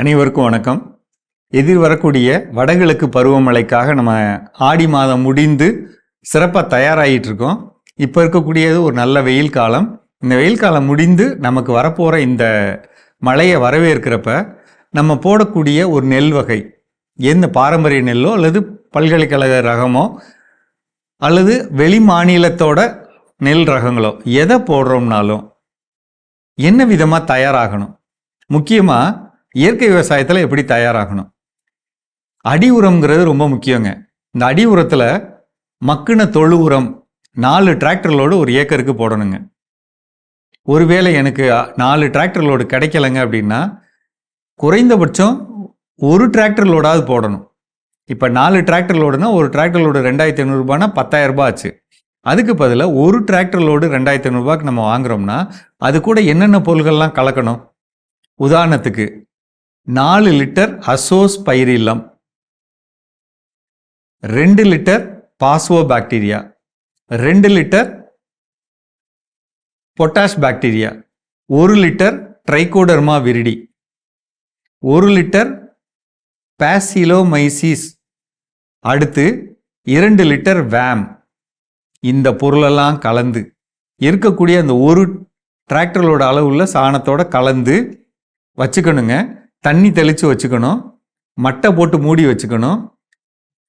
அனைவருக்கும் வணக்கம். எதிர் வரக்கூடிய வடகிழக்கு பருவமழைக்காக நம்ம ஆடி மாதம் முடிந்து சிறப்பாக தயாராகிட்டு இருக்கோம் இப்போ இருக்கக்கூடியது ஒரு நல்ல வெயில் காலம். இந்த வெயில் காலம் முடிந்து நமக்கு வரப்போகிற இந்த மழையை வரவேற்கிறப்ப நம்ம போடக்கூடிய ஒரு நெல் வகை எந்த பாரம்பரிய நெல்லோ அல்லது பல்கலைக்கழக ரகமோ அல்லது வெளி மாநிலத்தோட நெல் ரகங்களோ எதை போடுறோம்னாலும் என்ன விதமாக தயாராகணும்? முக்கியமாக இயற்கை விவசாயத்தில் எப்படி தயாராகணும்? அடி உரம்ங்கிறது ரொம்ப முக்கியங்க. இந்த அடி உரத்தில் மக்குன தொழு உரம் நாலு டிராக்டர்களோடு ஒரு ஏக்கருக்கு போடணுங்க. ஒருவேளை எனக்கு நாலு டிராக்டர் லோடு கிடைக்கலங்க அப்படின்னா குறைந்தபட்சம் ஒரு டிராக்டர் லோடாவது போடணும். இப்போ நாலு டிராக்டர்களோடுனா ஒரு டிராக்டர்களோடு ரெண்டாயிரத்தி ஐநூறுரூபானா பத்தாயிரம் ரூபா ஆச்சு. அதுக்கு பதிலாக ஒரு டிராக்டர் லோடு ரெண்டாயிரத்தி ஐநூறுரூபாய்க்கு நம்ம வாங்குறோம்னா அது கூட என்னென்ன பொருள்கள்லாம் கலக்கணும்? உதாரணத்துக்கு நாலு லிட்டர் அசோஸ் பைரில்லம் ரெண்டு லிட்டர் பாஸ்வோ பாக்டீரியா ரெண்டு லிட்டர் பொட்டாஷ் பாக்டீரியா. ஒரு லிட்டர் ட்ரைகோடர்மா விரிடி. ஒரு லிட்டர் பேசிலோமைசிஸ். அடுத்து இரண்டு லிட்டர் வேம். இந்த பொருளெல்லாம் கலந்து இருக்கக்கூடிய அந்த ஒரு டிராக்டரோட அளவுள்ள சாணத்தோட கலந்து வச்சுக்கணுங்க. தண்ணி தெளித்து வச்சுக்கணும். மட்டை போட்டு மூடி வச்சுக்கணும்.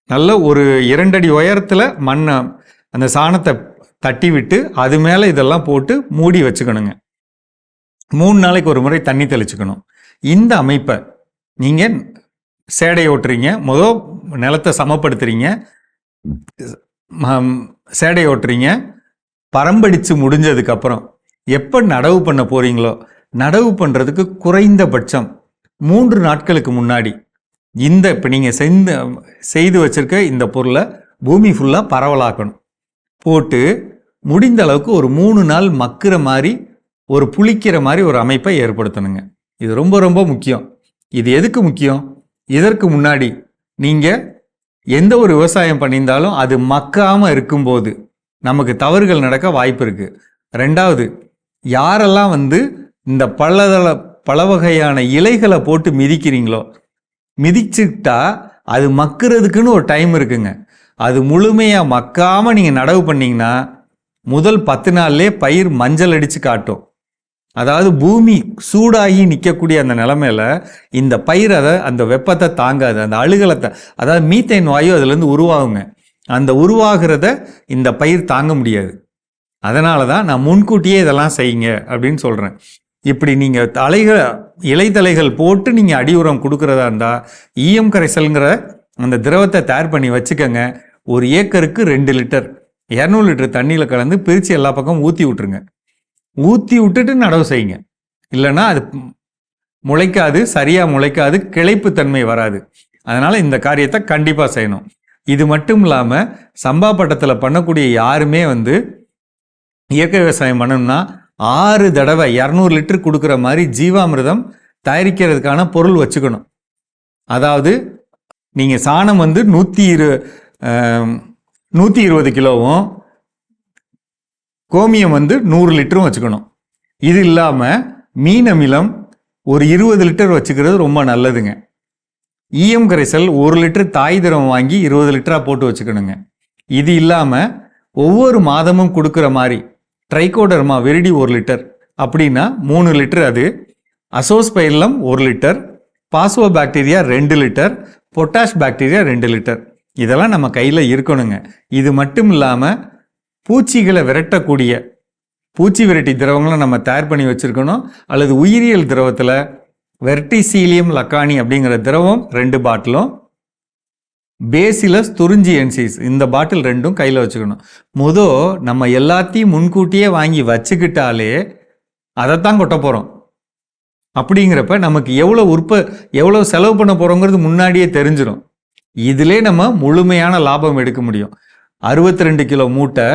நல்ல ஒரு இரண்டடி உயரத்தில் மண்ணை அந்த சாணத்தை தட்டி விட்டு அது மேலே இதெல்லாம் போட்டு மூடி வச்சுக்கணுங்க. மூணு நாளைக்கு ஒரு முறை தண்ணி தெளிச்சுக்கணும். இந்த அமைப்பை நீங்கள் சேடை ஓட்டுறீங்க. முதல் நிலத்தை சமப்படுத்துறீங்க. ம- சேடை ஓட்டுறீங்க. பரம்படித்து முடிஞ்சதுக்கப்புறம் எப்போ நடவு பண்ண போகிறீங்களோ நடவு பண்ணுறதுக்கு குறைந்தபட்சம் மூன்று நாட்களுக்கு முன்னாடி இந்த இப்போ நீங்கள் செஞ்ச செய்து வச்சிருக்க இந்த பொருளை பூமி ஃபுல்லாக பரவலாக்கணும். போட்டு முடிந்த அளவுக்கு ஒரு மூணு நாள் மக்கிற மாதிரி ஒரு புளிக்கிற மாதிரி ஒரு அமைப்பை ஏற்படுத்தணுங்க. இது ரொம்ப ரொம்ப முக்கியம். இது எதுக்கு முக்கியம்? இதற்கு முன்னாடி நீங்கள் எந்த ஒரு விவசாயம் பண்ணியிருந்தாலும் அது மக்காமல் இருக்கும்போது நமக்கு தவறுகள் நடக்க வாய்ப்பு இருக்குது ரெண்டாவது யாரெல்லாம் வந்து இந்த பள்ளதள பல வகையான இலைகளை போட்டு மிதிக்கிறீங்களோ? மிதிச்சுக்கிட்டா அது மக்கிறதுக்குன்னு ஒரு டைம் இருக்குங்க. அது முழுமையாக மக்காமல் நீங்கள் நடவு பண்ணிங்கன்னா முதல் பத்து நாள்லே பயிர் மஞ்சள் அடித்து காட்டும். அதாவது பூமி சூடாகி நிற்கக்கூடிய அந்த நிலமையில இந்த பயிர் அதை அந்த வெப்பத்தை தாங்காது. அந்த அழுகலத்தை அதாவது மீத்தேன் வாயு அதுலேருந்து உருவாகுங்க. அந்த உருவாகிறத இந்த பயிர் தாங்க முடியாது. அதனால தான் நான் முன்கூட்டியே இதெல்லாம் செய்யுங்க அப்படின்னு சொல்கிறேன் இப்படி நீங்கள் தலைகள் இலைத்தலைகள் போட்டு நீங்கள் அடி உரம் கொடுக்குறதா இருந்தால் ஈயம் கரைசல்ங்கிற அந்த திரவத்தை தயார் பண்ணி வச்சுக்கோங்க. ஒரு ஏக்கருக்கு ரெண்டு லிட்டர். இரநூறு லிட்டர் தண்ணியில் கலந்து பிரித்து எல்லா பக்கமும் ஊற்றி விட்ருங்க ஊற்றி விட்டுட்டு நடவு செய்யுங்க. இல்லைன்னா அது முளைக்காது சரியாக முளைக்காது கிளைப்பு தன்மை வராது. அதனால் இந்த காரியத்தை கண்டிப்பாக செய்யணும். இது மட்டும் இல்லாமல் சம்பா பட்டத்தில் பண்ணக்கூடிய யாருமே வந்து இயற்கை விவசாயம் பண்ணணும்னா ஆறு தடவை இரநூறு லிட்டர் கொடுக்குற மாதிரி ஜீவாமிர்தம் தயாரிக்கிறதுக்கான பொருள் வச்சுக்கணும். அதாவது நீங்கள் சாணம் வந்து நூற்றி இரு நூற்றி இருபது கிலோவும் கோமியம் வந்து நூறு லிட்டரும் வச்சுக்கணும். இது இல்லாமல் மீன் அமிலம் ஒரு இருபது லிட்டர் வச்சுக்கிறது ரொம்ப நல்லதுங்க. ஈயம் கரைசல் ஒரு லிட்டர் தாய் திரவம் வாங்கி இருபது லிட்டராக போட்டு வச்சுக்கணுங்க. இது இல்லாமல் ஒவ்வொரு மாதமும் கொடுக்குற மாதிரி ட்ரைகோடர்மா வெரிடி ஒரு லிட்டர் அப்படின்னா மூணு லிட்டர் அது. அசோஸ்பைலம் ஒரு லிட்டர். பாசுவோ பாக்டீரியா ரெண்டு லிட்டர். பொட்டாஷ் பாக்டீரியா ரெண்டு லிட்டர். இதெல்லாம் நம்ம கையில் இருக்கணுங்க. இது மட்டும் இல்லாமல் பூச்சிகளை விரட்டக்கூடிய பூச்சி விரட்டி திரவங்களை நம்ம தயார் பண்ணி வச்சுருக்கணும். அல்லது உயிரியல் திரவத்தில் வெர்டிசீலியம் லக்கானி அப்படிங்கிற திரவம் ரெண்டு பாட்டிலும் பேசிலஸ் துறிஞ்சி என்சிஸ் இந்த பாட்டில் ரெண்டும் கையில் வச்சுக்கணும். முத நம்ம எல்லாத்தையும் முன்கூட்டியே வாங்கி வச்சுக்கிட்டாலே அதைத்தான் கொட்ட போகிறோம் அப்படிங்கிறப்ப நமக்கு எவ்வளோ உற்ப எவ்வளோ செலவு பண்ண போகிறோங்கிறது முன்னாடியே தெரிஞ்சிடும் இதிலே நம்ம முழுமையான லாபம் எடுக்க முடியும். அறுபத்தி ரெண்டு கிலோ மூட்டை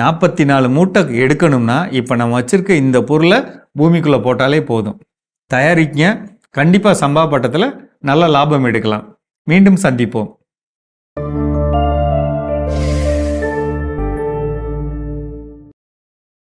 நாற்பத்தி நாலு மூட்டை எடுக்கணும்னா இப்போ நம்ம வச்சுருக்க இந்த பொருளை பூமிக்குள்ளே போட்டாலே போதும். தயாரிக்க கண்டிப்பாக சம்பா பட்டத்தில் நல்ல லாபம் எடுக்கலாம். மீண்டும் சந்திப்போம்.